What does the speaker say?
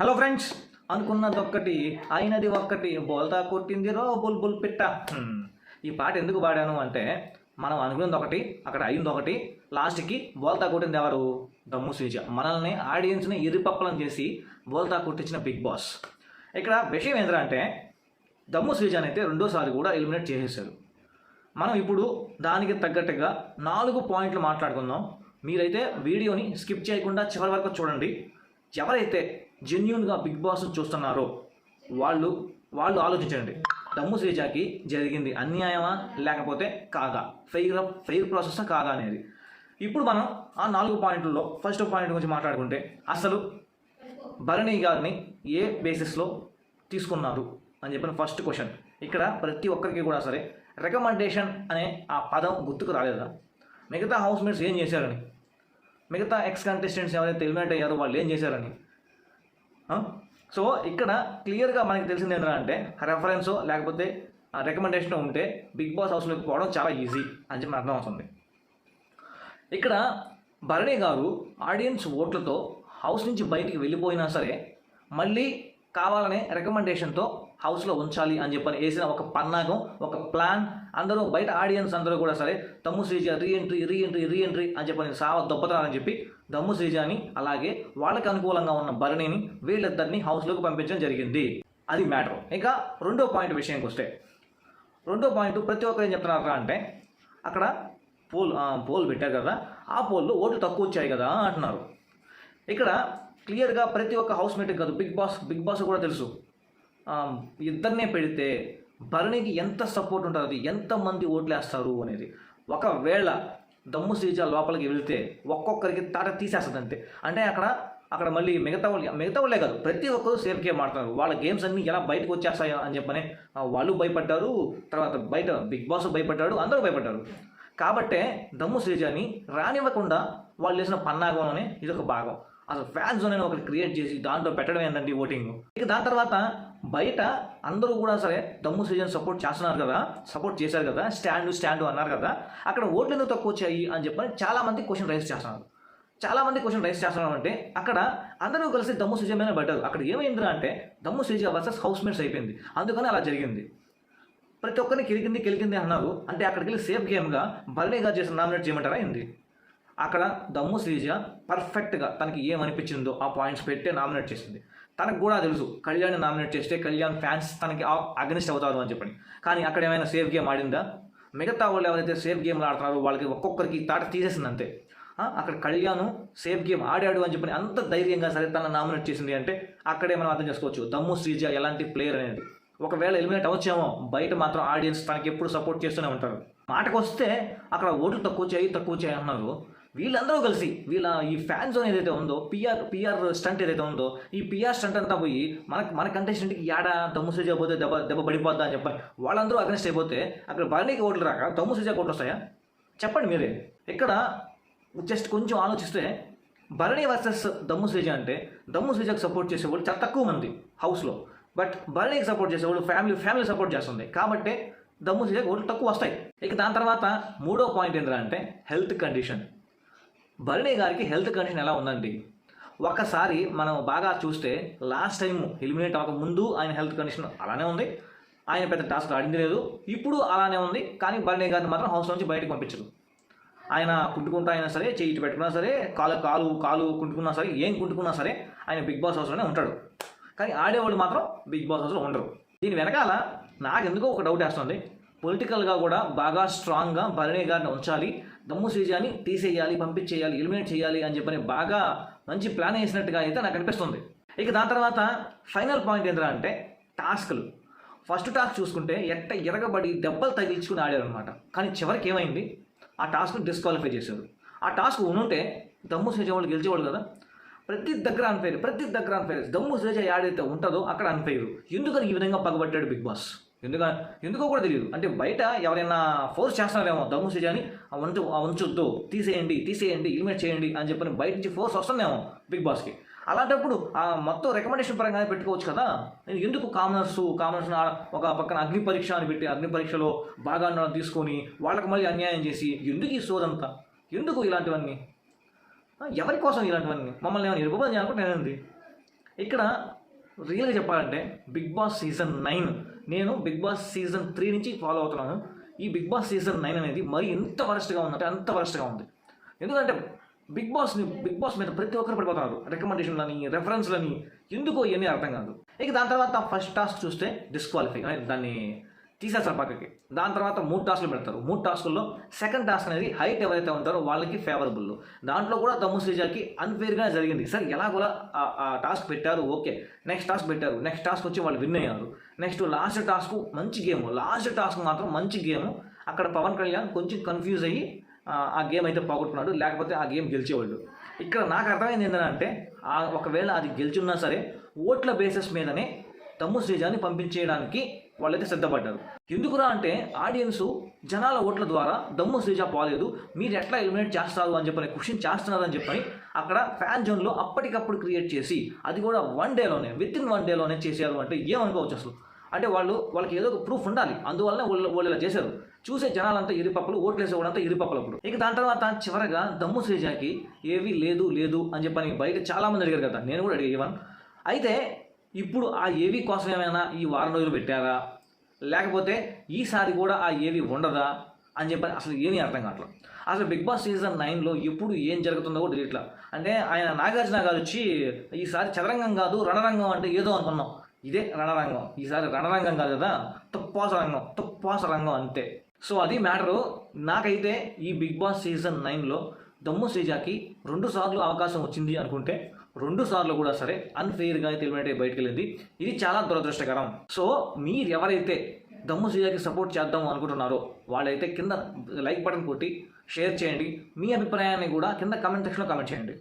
Hello friends అనుకున్నది ఒక్కటి అయినది ఒక్కటి. బోల్తా కొట్టింది రో బుల్ బుల్ పిట్ట. ఈ పాట ఎందుకు పాడాను అంటే మనం అనుకున్నది ఒకటి అక్కడ అయింది ఒకటి. లాస్ట్కి బోల్తా కొట్టింది ఎవరు? దమ్ము శ్రీజ. మనల్ని ఆడియన్స్ని ఇరిపప్పలం చేసి బోల్తా కొట్టించిన బిగ్ బాస్. ఇక్కడ విషయం ఏంటంటే దమ్ము శ్రీజాని అయితే రెండోసారి కూడా ఎలిమినేట్ చేసేసారు మనం ఇప్పుడు దానికి తగ్గట్టుగా నాలుగు పాయింట్లు మాట్లాడుకుందాం. మీరైతే వీడియోని స్కిప్ చేయకుండా చివరి వరకు చూడండి. ఎవరైతే జెన్యున్గా బిగ్ బాస్ చూస్తున్నారో వాళ్ళు వాళ్ళు ఆలోచించండి. దమ్ము శ్రీజాకి జరిగింది అన్యాయమా లేకపోతే కాదా? ఫెయిర్ ఫెయిర్ ప్రాసెస్ కాదా అనేది. ఇప్పుడు మనం ఆ నాలుగు పాయింట్లలో ఫస్ట్ పాయింట్ గురించి మాట్లాడుకుంటే అసలు భరణి గారిని ఏ బేసిస్లో తీసుకున్నారు అని చెప్పిన ఫస్ట్ క్వశ్చన్ ఇక్కడ ప్రతి ఒక్కరికి కూడా సరే రికమెండేషన్ అనే ఆ పదం గుర్తుకు రాలేదా? మిగతా హౌస్ మేట్స్ ఏం చేశారని? మిగతా ఎక్స్ కంటెస్టెంట్స్ ఎవరైతే ఎలిమినేట్ అయ్యారో వాళ్ళు ఏం చేశారని? సో ఇక్కడ క్లియర్గా మనకి తెలిసింది ఏంటంటే రెఫరెన్స్ లేకపోతే రికమెండేషన్ ఉంటే బిగ్ బాస్ హౌస్లోకి పోవడం చాలా ఈజీ అని చెప్పి అర్థం అవుతుంది ఇక్కడ భరణి గారు ఆడియన్స్ ఓట్లతో హౌస్ నుంచి బయటికి వెళ్ళిపోయినా సరే మళ్ళీ కావాలనే రికమెండేషన్తో హౌస్లో ఉంచాలి అని చెప్పని వేసిన ఒక పన్నాగం ఒక ప్లాన్ అందరూ బయట ఆడియన్స్ అందరూ కూడా సరే తమ్ము శ్రీజ రీఎంట్రీ రీఎంట్రీ రీఎంట్రీ అని చెప్పని సావ దొబ్బతారని చెప్పి దమ్ము శ్రీజాని అలాగే వాళ్ళకి అనుకూలంగా ఉన్న భరణిని వీళ్ళిద్దరిని హౌస్లోకి పంపించడం జరిగింది. అది మ్యాటర్. ఇంకా రెండో పాయింట్ విషయానికి వస్తే రెండో పాయింట్ ప్రతి ఒక్కరు ఏం చెప్తున్నారు అంటే అక్కడ పోల్ పోల్ పెట్టారు కదా ఆ పోల్లో ఓట్లు తక్కువ వచ్చాయి కదా అంటున్నారు. ఇక్కడ క్లియర్గా ప్రతి ఒక్క హౌస్ మేట్ కాదు బిగ్ బాస్ బిగ్ బాస్ కూడా తెలుసు. ఇద్దరినే పెడితే భరణికి ఎంత సపోర్ట్ ఉంటుంది ఎంతమంది ఓట్లు వేస్తారు అనేది. ఒకవేళ దమ్ము శ్రీజ లోపలికి వెళ్తే ఒక్కొక్కరికి తాట తీసేస్తుంది అంతే అంటే అక్కడ అక్కడ మళ్ళీ మిగతా వాళ్ళు మిగతా వాళ్ళే కాదు ప్రతి ఒక్కరు సేఫ్ గేమ్ ఆడుతున్నారు. వాళ్ళ గేమ్స్ అన్నీ ఎలా బయటకు వచ్చేస్తాయో అని చెప్పని వాళ్ళు భయపడ్డారు తర్వాత బయట బిగ్ బాస్ భయపడ్డాడు అందరూ భయపడ్డారు. కాబట్టే దమ్ము శ్రీజాని రానివ్వకుండా వాళ్ళు చేసిన పన్నాగంలోనే ఇది ఒక భాగం. అసలు ఫ్యాన్స్ అనేది ఒకటి క్రియేట్ చేసి దాంట్లో పెట్టడం ఏంటంటే ఓటింగ్? ఇక దాని తర్వాత బయట అందరూ కూడా సరే దమ్ము సీజన్ సపోర్ట్ చేస్తున్నారు కదా సపోర్ట్ చేశారు కదా స్టాండ్ స్టాండ్ అన్నారు కదా అక్కడ ఓట్లు ఎందుకు తక్కువ వచ్చాయి అని చెప్పని చాలామంది క్వశ్చన్ రైస్ చేస్తున్నారు. చాలామంది క్వశ్చన్ రైస్ చేస్తున్నారు అంటే అక్కడ అందరూ కలిసి దమ్ము సీజన్ మీద పడ్డారు. అక్కడ ఏమైందిరా అంటే దమ్ము శ్రీజ వర్సెస్ హౌస్ మేట్స్ అయిపోయింది. అందుకని అలా జరిగింది. ప్రతి ఒక్కరిని కెలికింది కిలికింది అన్నారు. అంటే అక్కడికి వెళ్ళి సేఫ్ గేమ్గా భరణి గారు చేసిన నామినేట్ చేయమంటారా ఏంది? అక్కడ దమ్ము శ్రీజ పర్ఫెక్ట్గా తనకి ఏమనిపించిందో ఆ పాయింట్స్ పెట్టే నామినేట్ చేసింది. తనకు కూడా తెలుసు కళ్యాణ్ నామినేట్ చేస్తే కళ్యాణ్ ఫ్యాన్స్ తనకి అగనిస్ట్ అవుతారు అని చెప్పండి. కానీ అక్కడ ఏమైనా సేఫ్ గేమ్ ఆడిందా? మిగతా వాళ్ళు ఎవరైతే సేఫ్ గేమ్లు ఆడుతున్నారో వాళ్ళకి ఒక్కొక్కరికి తాట తీసేసింది అంతే. అక్కడ కళ్యాణ్ సేఫ్ గేమ్ ఆడాడు అని చెప్పని అంత ధైర్యంగా సరే తన నామినేట్ చేసింది అంటే అక్కడే మనం అర్థం చేసుకోవచ్చు. దమ్ము శ్రీజ ఎలాంటి ప్లేయర్ అనేది. ఒకవేళ ఎలిమినేట్ అవచ్చేమో బయట మాత్రం ఆడియన్స్ తనకి ఎప్పుడు సపోర్ట్ చేస్తూనే ఉంటారు. మాటకు వస్తే అక్కడ ఓట్లు తక్కువ చేయి తక్కువ చేయి అన్నారు. వీళ్ళందరూ కలిసి వీళ్ళ ఈ ఫ్యాన్ జోన్ ఏదైతే ఉందో పిఆర్ పిఆర్ స్టంట్ ఏదైతే ఉందో ఈ పిఆర్ స్టంట్ అంతా పోయి మనకు మన కంటెస్టెంట్కి యాడ తమ్ము సూజా పోతే దెబ్బ దెబ్బ పడిపోద్దా అని చెప్పని వాళ్ళందరూ అగనిస్ట్ అయిపోతే అక్కడ భరణికి ఓట్లు రాక తమ్ము సూజా ఓట్లు వస్తాయా? చెప్పండి మీరే. ఇక్కడ జస్ట్ కొంచెం ఆలోచిస్తే భరణి వర్సెస్ దమ్ము శ్రీజ అంటే దమ్ము శ్రీజకు సపోర్ట్ చేసేవాళ్ళు చాలా తక్కువ మంది హౌస్లో బట్ భరణికి సపోర్ట్ చేసేవాళ్ళు ఫ్యామిలీ ఫ్యామిలీ సపోర్ట్ చేస్తుంది. కాబట్టి దమ్ము శ్రీజకు ఓట్లు తక్కువ వస్తాయి. ఇక దాని తర్వాత మూడో పాయింట్ ఏంటంటే హెల్త్ కండిషన్ భరణి గారికి హెల్త్ కండిషన్ ఎలా ఉందండి? ఒక్కసారి మనం బాగా చూస్తే లాస్ట్ టైం ఎలిమినేట్ అవ్వకముందు ఆయన హెల్త్ కండిషన్ అలానే ఉంది. ఆయన పెద్ద టాస్క్ ఆడింది లేదు. ఇప్పుడు అలానే ఉంది. కానీ భరణి గారిని మాత్రం హౌస్ నుంచి బయటకు పంపించరు. ఆయన కుంటుకుంటా అయినా సరే చేయి ఇటు పెట్టుకున్నా సరే కాలు కాలు కాలు కుంటుకున్నా సరే ఏం కుంటుకున్నా సరే ఆయన బిగ్ బాస్ హౌస్లోనే ఉంటాడు. కానీ ఆడేవాళ్ళు మాత్రం బిగ్ బాస్ హౌస్లో ఉండరు. దీని వెనకాల నాకు ఎందుకో ఒక డౌట్ వేస్తుంది. పొలిటికల్గా కూడా బాగా స్ట్రాంగ్గా భరణి గారిని ఉంచాలి. దమ్ము శ్రీజాని తీసేయాలి పంపించేయాలి ఎలిమినేట్ చేయాలి అని చెప్పని బాగా మంచి ప్లాన్ వేసినట్టుగా అయితే నాకు అనిపిస్తుంది. ఇక దాని తర్వాత ఫైనల్ పాయింట్ ఏంటంటే టాస్క్లు. ఫస్ట్ టాస్క్ చూసుకుంటే ఎట్ట ఎరగబడి దెబ్బలు తగిలించుకుని ఆడారు అనమాట కానీ చివరికి ఏమైంది? ఆ టాస్క్ డిస్క్వాలిఫై చేశారు. ఆ టాస్క్ ఉంటే దమ్ము శ్రీజ వాళ్ళు గెలిచేవాళ్ళు కదా? ప్రతి దగ్గర అన్ఫైర్ ప్రతి దగ్గర అన్ఫైర్ దమ్ము శ్రీజ ఆడైతే ఉంటుందో అక్కడ అన్ఫైర్ ఎందుకని ఈ విధంగా పగబట్టాడు బిగ్ బాస్? ఎందుక ఎందుకో కూడా తెలియదు అంటే బయట ఎవరైనా ఫోర్స్ చేస్తున్నారేమో దమ్ము శ్రీజాని ఆ వంచు ఆ ఉంచొద్దు తీసేయండి తీసేయండి ఎలిమినేట్ చేయండి అని చెప్పని బయట నుంచి ఫోర్స్ వస్తుందేమో బిగ్ బాస్కి అలాంటప్పుడు ఆ మొత్తం రికమెండేషన్ పరంగానే పెట్టుకోవచ్చు కదా? ఎందుకు కామనర్స్ కామనర్స్ ఒక పక్కన అగ్ని పరీక్ష అని పెట్టి అగ్ని పరీక్షలో బాగా తీసుకొని వాళ్ళకి మళ్ళీ అన్యాయం చేసి ఎందుకు ఈ సోదంతా ఎందుకు ఇలాంటివన్నీ? ఎవరి కోసం ఇలాంటివన్నీ? మమ్మల్ని ఏమైనా ఇరుపని చేయాలనుకుంటే నేనంది ఇక్కడ రియల్గా చెప్పాలంటే బిగ్ బాస్ సీజన్ నైన్ నేను బిగ్ బాస్ సీజన్ త్రీ నుంచి ఫాలో అవుతున్నాను. ఈ బిగ్ బాస్ సీజన్ నైన్ అనేది మరి ఎంత వరస్ట్గా ఉందంటే అంత వరస్ట్గా ఉంది. ఎందుకంటే బిగ్ బాస్ని బిగ్ బాస్ మీద ప్రతి ఒక్కరు పడిపోతున్నారు రికమెండేషన్లని రెఫరెన్స్లని ఎందుకో ఇవన్నీ అర్థం కాదు. ఇక దాని తర్వాత ఫస్ట్ టాస్క్ చూస్తే డిస్క్వాలిఫై దాన్ని తీసేస్తారు పక్కకి. దాని తర్వాత మూడు టాస్క్లు పెడతారు. మూడు టాస్కుల్లో సెకండ్ టాస్క్ అనేది హైట్ ఎవరైతే ఉంటారో వాళ్ళకి ఫేవరబుల్ దాంట్లో కూడా దమ్ము శ్రీజాకి అన్ఫేర్గా జరిగింది. సార్ ఎలా కూడా ఆ- టాస్క్ పెట్టారు ఓకే. నెక్స్ట్ టాస్క్ పెట్టారు. నెక్స్ట్ టాస్క్ వచ్చి వాళ్ళు విన్ అయ్యారు. నెక్స్ట్ లాస్ట్ టాస్క్ మంచి గేమ్ లాస్ట్ టాస్క్ మాత్రం మంచి గేమ్ అక్కడ పవన్ కళ్యాణ్ కొంచెం కన్ఫ్యూజ్ అయ్యి ఆ, గేమ్ అయితే పోగొట్టుకున్నాడు. లేకపోతే ఆ గేమ్ గెలిచేవాళ్ళు. ఇక్కడ నాకు అర్థమైంది ఏంటంటే ఒకవేళ అది గెలిచున్నా సరే ఓట్ల బేసిస్ మీదనే తమ్ము శ్రీజాని పంపించేయడానికి వాళ్ళైతే సిద్ధపడ్డారు ఎందుకురా అంటే ఆడియన్స్ జనాల ఓట్ల ద్వారా దమ్ము శ్రీజ పోలేదు. మీరు ఎట్లా ఎలిమినేట్ చేస్తారు అని చెప్పని క్వశ్చన్ చేస్తున్నారు అని చెప్పని అక్కడ ఫ్యాన్ జోన్లో అప్పటికప్పుడు క్రియేట్ చేసి అది కూడా వన్ డేలోనే విత్ ఇన్ వన్ డేలోనే చేసేయాలి అంటే ఏమనుకోవచ్చు అసలు? అంటే వాళ్ళు వాళ్ళకి ఏదో ఒక ప్రూఫ్ ఉండాలి. అందువల్ల వాళ్ళు వాళ్ళు ఇలా చేశారు. చూసే జనాలంతా ఇరుపప్పులు ఓట్లేసే వాళ్ళంతా ఇరుపప్పులు అప్పుడు ఇక దాని తర్వాత చివరగా దమ్ము శ్రీజాకి ఏవి లేదు లేదు అని చెప్పని బయట చాలా మంది అడిగారు కదా. నేను కూడా అడిగా అయితే ఇప్పుడు ఆ ఏవి కోసం ఏమైనా ఈ వారం రోజులు పెట్టారా? లేకపోతే ఈసారి కూడా ఆ ఏవి ఉండదా? అని చెప్పి అసలు ఏమీ అర్థం కావట్లేదు. అసలు బిగ్ బాస్ సీజన్ నైన్లో ఎప్పుడు ఏం జరుగుతుందో కూడా తెలియట్లా. అంటే ఆయన నాగార్జున గారు వచ్చి ఈసారి చదరంగం కాదు రణరంగం అంటే ఏదో అనుకున్నాం. ఇదే రణరంగం. ఈసారి రణరంగం కాదు కదా? తుప్పాస రంగం తుప్పాస రంగం అంతే. సో అది మ్యాటరు. నాకైతే ఈ బిగ్ బాస్ సీజన్ నైన్లో దమ్ము శ్రీజాకి రెండు సార్లు అవకాశం వచ్చింది అనుకుంటే రెండు సార్లు కూడా సరే అన్ఫెయిర్గా అయితే ఎలిమినేట్ అయ్యి బయటకు వెళ్ళింది. ఇది చాలా దురదృష్టకరం. సో మీరు ఎవరైతే దమ్ము సీజాకి సపోర్ట్ చేద్దాం అనుకుంటున్నారో వాళ్ళైతే కింద లైక్ బటన్ కొట్టి షేర్ చేయండి. మీ అభిప్రాయాన్ని కూడా కింద కమెంట్ సెక్షన్లో కామెంట్ చేయండి.